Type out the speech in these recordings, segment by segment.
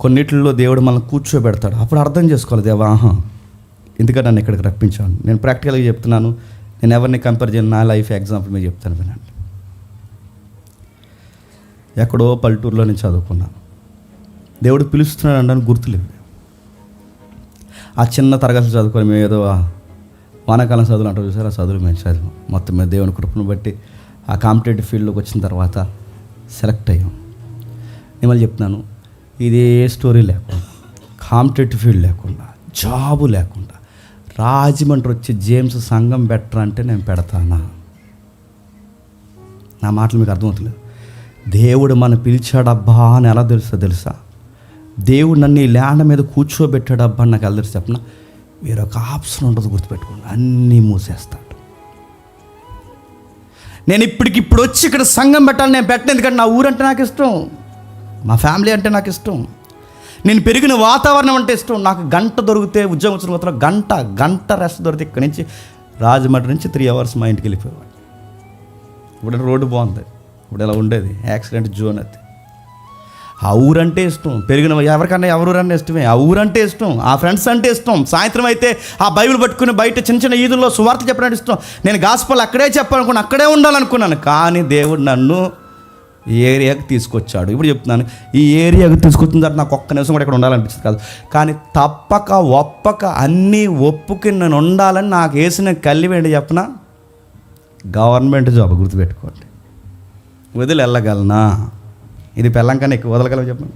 కొన్నిటిల్లో దేవుడు మనల్ని కూర్చోబెడతాడు. అప్పుడు అర్థం చేసుకోవాలి దేవా ఆహా ఎందుకంటే నన్ను ఇక్కడికి రప్పించాను నేను ప్రాక్టికల్గా చెప్తున్నాను నేను ఎవరిని కంపేర్ చేయను నా లైఫ్ ఎగ్జాంపుల్ మీద చెప్తాను వినండి. ఎక్కడో పల్లెటూరులో నేను చదువుకున్నాను దేవుడు పిలుస్తున్నాడు అనడానికి గుర్తులేదు. ఆ చిన్న తరగతులు చదువుకొని మేము ఏదో వానాకాలం చదువులు అంటారు చూసారు? ఆ చదువులు మేము చదివాం. మొత్తం మీద దేవుని కృపను బట్టి ఆ కాంపిటేటివ్ ఫీల్డ్లోకి వచ్చిన తర్వాత సెలెక్ట్ అయ్యాం. నేను మళ్ళీ చెప్తున్నాను ఇదే స్టోరీ లేకుండా కాంపిటేటివ్ ఫీల్డ్ లేకుండా జాబు లేకుండా రాజమండ్రి వచ్చి జేమ్స్ సంఘం బెటర్ అంటే నేను పెడతానా? నా మాటలు మీకు అర్థమవుతలేదు. దేవుడు మన పిలిచాడబ్బా అని ఎలా తెలుసా తెలుసా? దేవుడు నన్ను ఈ ల్యాండ్ మీద కూర్చోబెట్టాడబ్బా అని నాకు ఎలా తెలుసు చెప్పిన? వేరొక ఆప్షన్ ఉండదు గుర్తుపెట్టుకోండి. అన్నీ మూసేస్తాడు. నేను ఇప్పటికిప్పుడు వచ్చి ఇక్కడ సంఘం పెట్టాలి నేను పెట్టను. ఎందుకంటే నా ఊరంటే నాకు ఇష్టం. మా ఫ్యామిలీ అంటే నాకు ఇష్టం. నేను పెరిగిన వాతావరణం అంటే ఇష్టం. నాకు గంట దొరికితే ఉద్యోగం వచ్చిన కొత్తలో గంట గంట రెస్ట్ దొరికితే ఇక్కడి నుంచి రాజమండ్రి నుంచి త్రీ అవర్స్ మా ఇంటికి వెళ్ళిపోయేవాడు ఇప్పుడు రోడ్డు బాగుంది. ఇప్పుడు ఇలా ఉండేది. యాక్సిడెంట్ జోన్ అది. ఆ ఊరంటే ఇష్టం. పెరిగిన ఎవరికన్నా ఎవరన్నా ఇష్టమే. ఆ ఊరంటే ఇష్టం. ఆ ఫ్రెండ్స్ అంటే ఇష్టం. సాయంత్రం అయితే ఆ బైబిల్ పట్టుకుని బయట చిన్న చిన్న ఈదుల్లో సువార్త చెప్పడానికి ఇష్టం. నేను గాస్పల్ అక్కడే చెప్పాలనుకున్నాను అక్కడే ఉండాలనుకున్నాను. కానీ దేవుడు నన్ను ఈ ఏరియాకి తీసుకొచ్చాడు. ఇప్పుడు చెప్తున్నాను ఈ ఏరియాకి తీసుకొచ్చిన తర్వాత నాకు ఒక్క నిమిషం కూడా ఇక్కడ ఉండాలనిపించింది కాదు. కానీ తప్పక ఒప్పక అన్నీ ఒప్పుకి నేను ఉండాలని నాకు వేసిన కలివేంటి చెప్పనా? గవర్నమెంట్ జాబ్ గుర్తుపెట్టుకోండి. వదిలి వెళ్ళగలనా ఇది పెళ్ళంకన్నా ఎక్కువ వదలగలమా చెప్పండి.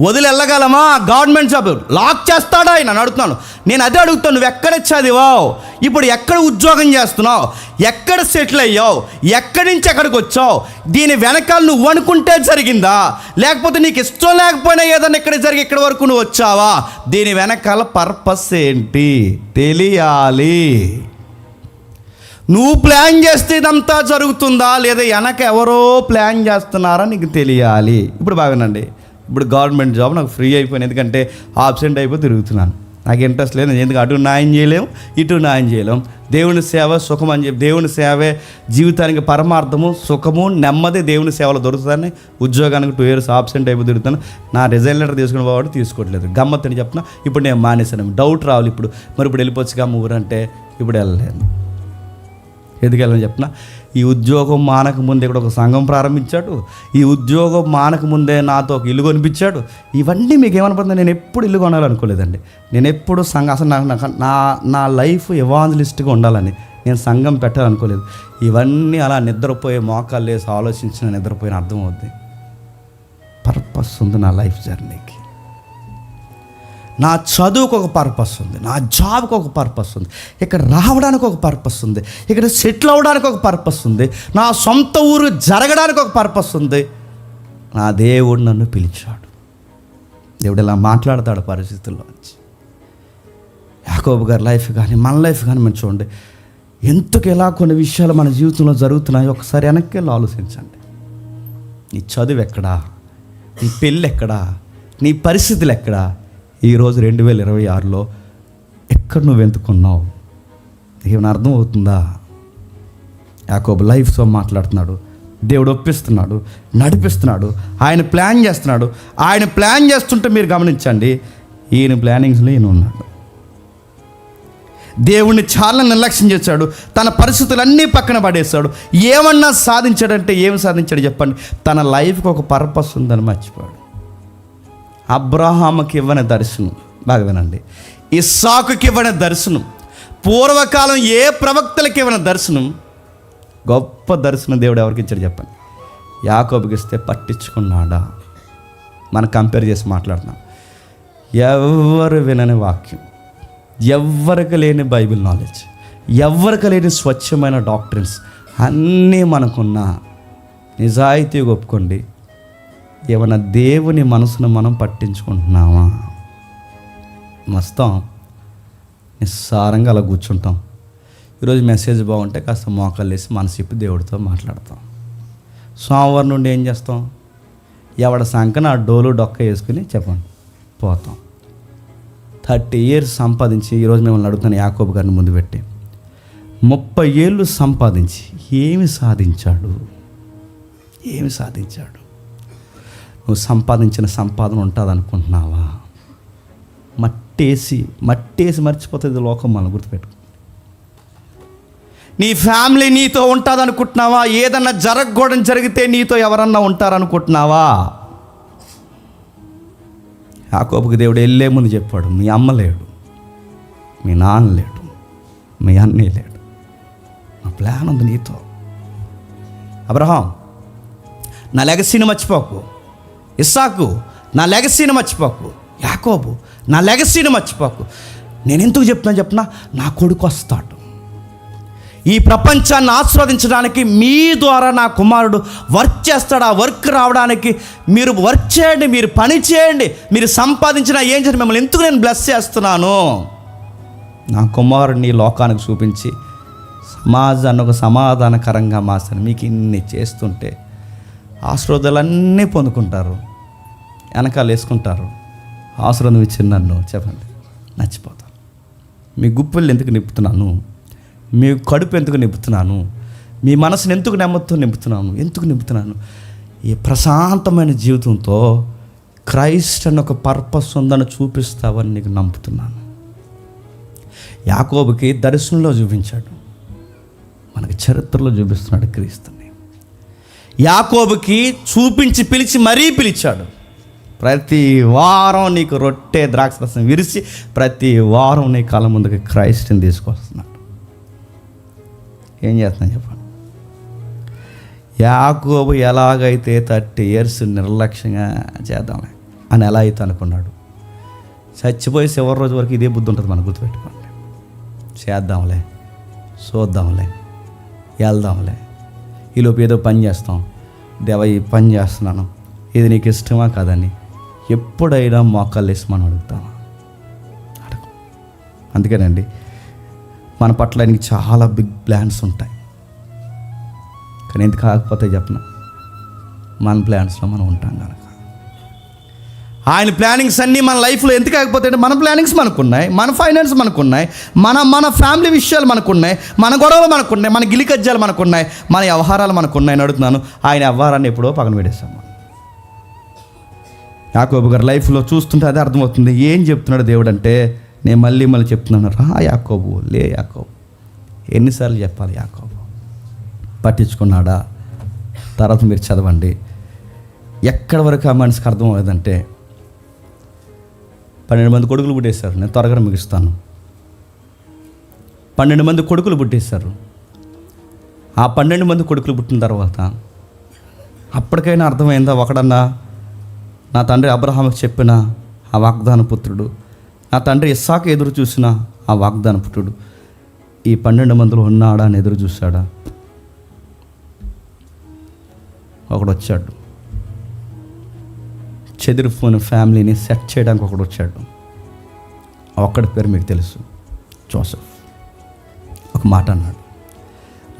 వదిలి వెళ్ళగలమా? గవర్నమెంట్ జాబ్ లాక్ చేస్తాడా ఆయన అడుగుతున్నాను. నేను అదే అడుగుతాను. నువ్వు ఎక్కడ చదివావు? ఇప్పుడు ఎక్కడ ఉద్యోగం చేస్తున్నావు? ఎక్కడ సెటిల్ అయ్యావు? ఎక్కడి నుంచి ఎక్కడికి వచ్చావు? దీని వెనకాల నువ్వు అనుకుంటే జరిగిందా? లేకపోతే నీకు ఇష్టం లేకపోయినా ఏదన్నా ఇక్కడ జరిగి ఇక్కడ వరకు నువ్వు వచ్చావా? దీని వెనకాల పర్పస్ ఏంటి? తెలియాలి. నువ్వు ప్లాన్ చేస్తే ఇదంతా జరుగుతుందా? లేదా వెనక ఎవరో ప్లాన్ చేస్తున్నారా? నీకు తెలియాలి. ఇప్పుడు బాగానండి ఇప్పుడు గవర్నమెంట్ జాబ్ నాకు ఫ్రీ అయిపోయింది. ఎందుకంటే ఆబ్సెంట్ అయిపోయి తిరుగుతున్నాను. నాకు ఇంట్రెస్ట్ లేదు. ఎందుకు అటు న్యాయం చేయలేం ఇటు న్యాయం చేయలేం. దేవుని సేవ సుఖం అని చెప్పి దేవుని సేవే జీవితానికి పరమార్థము సుఖము నెమ్మది దేవుని సేవలో దొరుకుతుందని ఉద్యోగానికి టూ ఇయర్స్ ఆబ్సెంట్ అయిపోయి దొరుకుతాను నా రిజైన్ లెటర్ తీసుకుని పోవాడు తీసుకోవట్లేదు. గమ్మత్తని చెప్పిన ఇప్పుడు నేను మానేశాను. డౌట్ రావాలి ఇప్పుడు. మరి ఇప్పుడు వెళ్ళిపోవచ్చు కమ్మ ఊరంటే ఇప్పుడు వెళ్ళలేను. ఎందుకు వెళ్ళని చెప్పిన ఈ ఉద్యోగం మానక ముందే ఇక్కడ ఒక సంఘం ప్రారంభించాడు. ఈ ఉద్యోగం మానక ముందే నాతో ఒక ఇల్లు కొనిపించాడు. ఇవన్నీ మీకు ఏమనుకుంటుంది నేను ఎప్పుడు ఇల్లు కొనాలనుకోలేదండి. నేను ఎప్పుడు సంఘం అసలు నాకు నా నా లైఫ్ ఎవాంజలిస్ట్గా ఉండాలని నేను సంఘం పెట్టాలనుకోలేదు. ఇవన్నీ అలా నిద్రపోయే మోకాలు లేసి ఆలోచించిన నిద్రపోయిన అర్థమవుద్ది. పర్పస్ ఉంది నా లైఫ్ జర్నీకి. నా చదువుకు ఒక పర్పస్ ఉంది. నా జాబ్కి ఒక పర్పస్ ఉంది. ఇక్కడ రావడానికి ఒక పర్పస్ ఉంది. ఇక్కడ సెటిల్ అవ్వడానికి ఒక పర్పస్ ఉంది. నా సొంత ఊరు జరగడానికి ఒక పర్పస్ ఉంది. నా దేవుడు నన్ను పిలిచాడు. దేవుడు ఇలా మాట్లాడతాడు పరిస్థితుల్లో వచ్చి యాకోబు గారి లైఫ్ కానీ మన లైఫ్ కానీ మనం చూడండి. ఎందుకు ఎలా కొన్ని విషయాలు మన జీవితంలో జరుగుతున్నాయో ఒకసారి వెనక్కి వెళ్ళి ఆలోచించండి. నీ చదువు ఎక్కడా? నీ పెళ్ళి ఎక్కడా? నీ పరిస్థితులు ఎక్కడా? ఈరోజు రెండు వేల ఇరవై ఆరులో ఎక్కడ నువ్వు ఎంచుకున్నావు ఏమైనా అర్థం అవుతుందా యాకోబు లైఫ్తో మాట్లాడుతున్నాడు. దేవుడు ఒప్పిస్తున్నాడు నడిపిస్తున్నాడు ఆయన ప్లాన్ చేస్తున్నాడు. ఆయన ప్లాన్ చేస్తుంటే మీరు గమనించండి ఈయన ప్లానింగ్స్లో ఈయన ఉన్నాడు. దేవుణ్ణి చాలా నిర్లక్ష్యం చేశాడు తన పరిస్థితులన్నీ పక్కన పడేశాడు. ఏమన్నా సాధించాడంటే ఏం సాధించాడు చెప్పండి. తన లైఫ్కి ఒక పర్పస్ ఉందని మర్చిపోయాడు. అబ్రహాముకి ఇవ్వని దర్శనం. బాగా వినండి. ఇస్సాకుకి ఇవ్వని దర్శనం. పూర్వకాలం ఏ ప్రవక్తలకి ఇవ్వని దర్శనం? గొప్ప దర్శనం దేవుడు ఎవరికి ఇచ్చాడు చెప్పండి. యాకోబుకి ఇస్తే పట్టించుకున్నాడా? మనం కంపేర్ చేసి మాట్లాడుతున్నాం ఎవరు వినని వాక్యం? ఎవ్వరికి లేని బైబిల్ నాలెడ్జ్ ఎవ్వరికి లేని స్వచ్ఛమైన డాక్టర్స్ అన్నీ మనకున్న. నిజాయితీ ఒప్పుకోండి. ఏమన్నా దేవుని మనసును మనం పట్టించుకుంటున్నామా? మస్తం. నిస్సారంగా అలా కూర్చుంటాం. ఈరోజు మెసేజ్ బాగుంటే కాస్త మోకాలు వేసి మనసు ఇప్పి దేవుడితో మాట్లాడతాం. సోమవారం నుండి ఏం చేస్తాం? ఎవడ సంకన ఆ డోలు డొక్క వేసుకుని చెప్పండి. పోతాం. థర్టీ ఇయర్స్ సంపాదించి ఈరోజు మిమ్మల్ని అడుగుతాను యాకోబు గారిని ముందు పెట్టి ముప్పై ఏళ్ళు సంపాదించి ఏమి సాధించాడు? ఏమి సాధించాడు? నువ్వు సంపాదించిన సంపాదన ఉంటుంది అనుకుంటున్నావా మట్టేసి మట్టేసి మర్చిపోతుంది లోకం మనం గుర్తుపెట్టుకో. నీ ఫ్యామిలీ నీతో ఉంటుంది అనుకుంటున్నావా ఏదన్నా జరగకూడని జరిగితే నీతో ఎవరన్నా ఉంటారనుకుంటున్నావా? యాకోబుకి దేవుడు వెళ్ళే ముందు చెప్పాడు మీ అమ్మ లేడు మీ నాన్న లేడు మీ అన్నయ్య లేడు. నా ప్లాన్ ఉంది నీతో. అబ్రహాం నా లెగసీని మర్చిపోకు. ఇస్సాకు నా లెగసీని మర్చిపోకు. యాకోబు నా లెగసీని మర్చిపోకు. నేను ఎందుకు చెప్తున్నా చెప్పిన? నా కొడుకు వస్తాడు. ఈ ప్రపంచాన్ని ఆస్వాదించడానికి మీ ద్వారా నా కుమారుడు వర్క్ చేస్తాడు. ఆ వర్క్ రావడానికి మీరు వర్క్ చేయండి మీరు పని చేయండి మీరు సంపాదించిన ఏం చేయండి మిమ్మల్ని ఎందుకు నేను బ్లెస్ చేస్తున్నాను? నా కుమారుడిని ఈ లోకానికి చూపించి సమాజాన్ని ఒక సమాధానకరంగా మాస్తాను మీకు ఇన్ని చేస్తుంటే ఆశ్రోదాలన్నీ పొందుకుంటారు. వెనకాల వేసుకుంటారు ఆశ్రదం ఇచ్చిన నన్ను చెప్పండి. నచ్చిపోతాను మీ గుప్పెళ్ళు ఎందుకు నింపుతున్నాను? మీ కడుపు ఎందుకు నింపుతున్నాను? మీ మనసుని ఎందుకు నెమ్మతో నింపుతున్నాను? ఎందుకు నింపుతున్నాను? ఈ ప్రశాంతమైన జీవితంతో క్రైస్ట్ అని ఒక పర్పస్ ఉందని చూపిస్తావని నీకు నమ్ముతున్నాను. యాకోబుకి దర్శనంలో చూపించాడు. మనకి చరిత్రలో చూపిస్తున్నాడు క్రీస్తుని. యాకోబుకి చూపించి పిలిచి మరీ పిలిచాడు. ప్రతి వారం నీకు రొట్టె ద్రాక్షరసం విరిచి ప్రతి వారం నీ కళ్ళ ముందుకు క్రైస్ట్ని తీసుకొస్తున్నాడు. ఏం చేస్తున్నాను చెప్పండి. యాకోబు ఎలాగైతే థర్టీ ఇయర్స్ నిర్లక్ష్యంగా చేద్దాంలే అని ఎలా అయితే అనుకున్నాడు. చచ్చిపోయి చివరి రోజు వరకు ఇదే బుద్ధి ఉంటుంది మనం గుర్తుపెట్టుకోండి. చేద్దాంలే చూద్దాంలే వెళ్దాంలే. ఈలోపు ఏదో పని చేస్తాం. దేవ ఈ పని చేస్తున్నాను. ఇది నీకు ఇష్టమా కాదని ఎప్పుడైనా మోకాళ్ళు వేసి మనం అడుగుతామా అందుకేనండి మన పట్ల ఆయనకి చాలా బిగ్ ప్లాన్స్ ఉంటాయి. కానీ ఎందుకు కాకపోతే చెప్పిన మన ప్లాన్స్లో మనం ఉంటాం కనుక ఆయన ప్లానింగ్స్ అన్నీ మన లైఫ్లో ఎందుకు కాకపోతే మన ప్లానింగ్స్ మనకున్నాయి మన ఫైనాన్స్ మనకున్నాయి మన మన ఫ్యామిలీ విషయాలు మనకున్నాయి మన గొడవలు మనకున్నాయి మన గిలికజ్జాలు మనకున్నాయి మన వ్యవహారాలు మనకున్నాయని అని అడుగుతున్నాను. ఆయన వ్యవహారాన్ని ఎప్పుడో పక్కన పెడేస్తాం మనం. యాకోబు గారి లైఫ్లో చూస్తుంటే అదే అర్థమవుతుంది. ఏం చెప్తున్నాడు దేవుడు అంటే నేను మళ్ళీ మళ్ళీ చెప్తున్నాను రా యాకోబు లే యాకోబు. ఎన్నిసార్లు చెప్పాలి యాకోబు? పట్టించుకున్నాడా? తర్వాత మీరు చదవండి. ఎక్కడి వరకు ఆ మనిషికి అర్థం పన్నెండు మంది కొడుకులు పుట్టేశారు నేను త్వరగా ముగిస్తాను. పన్నెండు మంది కొడుకులు పుట్టేశారు. ఆ పన్నెండు మంది కొడుకులు పుట్టిన తర్వాత అప్పటికైనా అర్థమైందా ఒకడన్నా? నా తండ్రి అబ్రహాంకి చెప్పిన ఆ వాగ్దాన పుత్రుడు. నా తండ్రి ఇస్సాకు ఎదురు చూసిన ఆ వాగ్దాన పుత్రుడు. ఈ పన్నెండు మందిలో ఉన్నాడా అని ఎదురు చూశాడా? ఒకడు వచ్చాడు చెదిరిపోయిన ఫ్యామిలీని సెట్ చేయడానికి ఒకడు వచ్చాడు ఒక్కడి పేరు మీకు తెలుసు జోసఫ్. ఒక మాట అన్నాడు.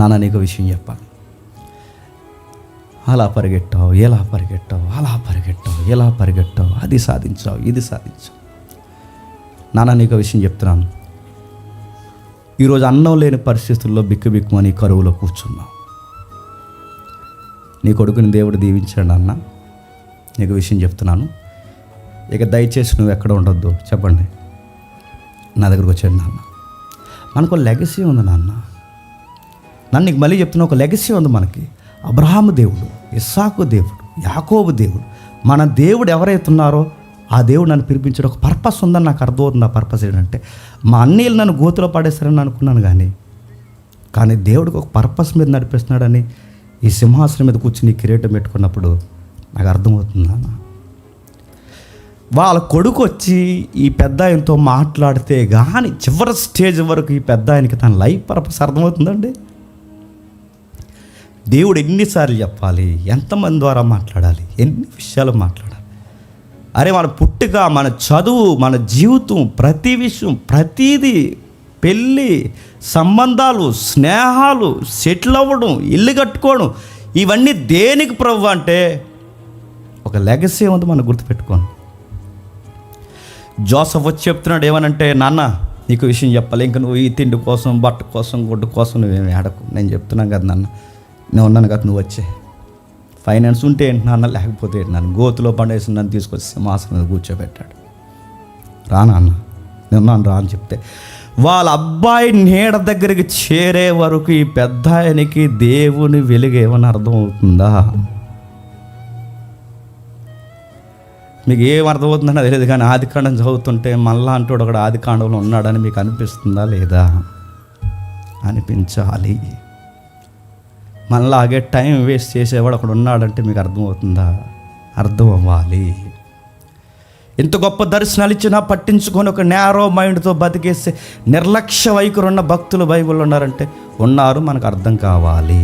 నాన్న నీకు విషయం చెప్పాలి. అలా పరిగెట్టావు ఎలా పరిగెట్టావు అలా పరిగెట్టావు ఎలా పరిగెట్టావు అది సాధించావు ఇది సాధించావు. నాన్న నీకు విషయం చెప్తున్నాను. ఈరోజు అన్నం లేని పరిస్థితుల్లో బిక్కుబిక్కుమని కరువులో కూర్చున్నావు. నీ కొడుకుని దేవుడు దీవించాడు అన్న నీకు విషయం చెప్తున్నాను. ఇక దయచేసి నువ్వు ఎక్కడ ఉండొద్దు చెప్పండి. నా దగ్గరకు వచ్చాడు నాన్న. మనకు లెగసీ ఉంది నాన్న. నన్ను నీకు మళ్ళీ చెప్తున్నా ఒక లెగసీ ఉంది మనకి. అబ్రహాము దేవుడు. ఇస్సాకు దేవుడు యాకోబు దేవుడు. మన దేవుడు ఎవరైతే ఉన్నారో ఆ దేవుడు నన్ను పిలిపించడం. ఒక పర్పస్ ఉందని నాకు అర్థమవుతుంది ఆ పర్పస్ ఏంటంటే మా అన్నీళ్ళు నన్ను గోతులో పడేస్తారని అనుకున్నాను కానీ కానీ దేవుడికి ఒక పర్పస్ మీద నడిపిస్తున్నాడని ఈ సింహాసనం మీద కూర్చుని కిరీటం పెట్టుకున్నప్పుడు నాకు అర్థమవుతుందా వాళ్ళ కొడుకు వచ్చి ఈ పెద్ద ఆయనతో మాట్లాడితే కానీ చివరి స్టేజ్ వరకు ఈ పెద్ద ఆయనకి తన లైఫ్ పర్పస్ అర్థమవుతుందండి? దేవుడు ఎన్నిసార్లు చెప్పాలి? ఎంతమంది ద్వారా మాట్లాడాలి? ఎన్ని విషయాలు మాట్లాడాలి? అరే మన పుట్టుక మన చదువు మన జీవితం ప్రతి విషయం ప్రతీది పెళ్ళి సంబంధాలు స్నేహాలు సెటిల్ అవ్వడం ఇల్లు కట్టుకోవడం ఇవన్నీ దేనికి ప్రభు అంటే ఒక లెగసీ ఉంది మనం గుర్తుపెట్టుకోండి. జోసఫ్ వచ్చి చెప్తున్నాడు ఏమనంటే నాన్న నీకు విషయం చెప్పాలి. ఇంకా నువ్వు ఈ తిండి కోసం బట్ట కోసం గుడ్డు కోసం నువ్వేమి ఆడకు నేను చెప్తున్నాను కదా నాన్న. నేను ఉన్నాను కదా నువ్వు వచ్చే. ఫైనాన్స్ ఉంటే ఏంటి నాన్న లేకపోతే ఏంటి గోతులో పండేసి నన్ను తీసుకొచ్చి సింహాసనం మీద కూర్చోబెట్టాడు. రా నాన్న నిన్నాను రా అని చెప్తే. వాళ్ళ అబ్బాయి నీడ దగ్గరికి చేరే వరకు ఈ పెద్ద ఆయనకి దేవుని వెలుగేమని అర్థమవుతుందా? అర్థం అవుతుందా మీకు ఏం అర్థమవుతుందని తెలియదు కానీ ఆదికాండం చదువుతుంటే మళ్ళా అంటూ ఒకడు ఆదికాండంలో ఉన్నాడని మీకు అనిపిస్తుందా లేదా? అనిపించాలి. మనలాగే టైం వేస్ట్ చేసేవాడు అక్కడ ఉన్నాడంటే మీకు అర్థమవుతుందా? అర్థం అవ్వాలి ఇంత గొప్ప దర్శనాలు ఇచ్చినా పట్టించుకొని ఒక నేరో మైండ్తో బతికేసే నిర్లక్ష్య వైఖరున్న ఉన్న భక్తులు బైబిల్ ఉన్నారంటే ఉన్నారు మనకు అర్థం కావాలి.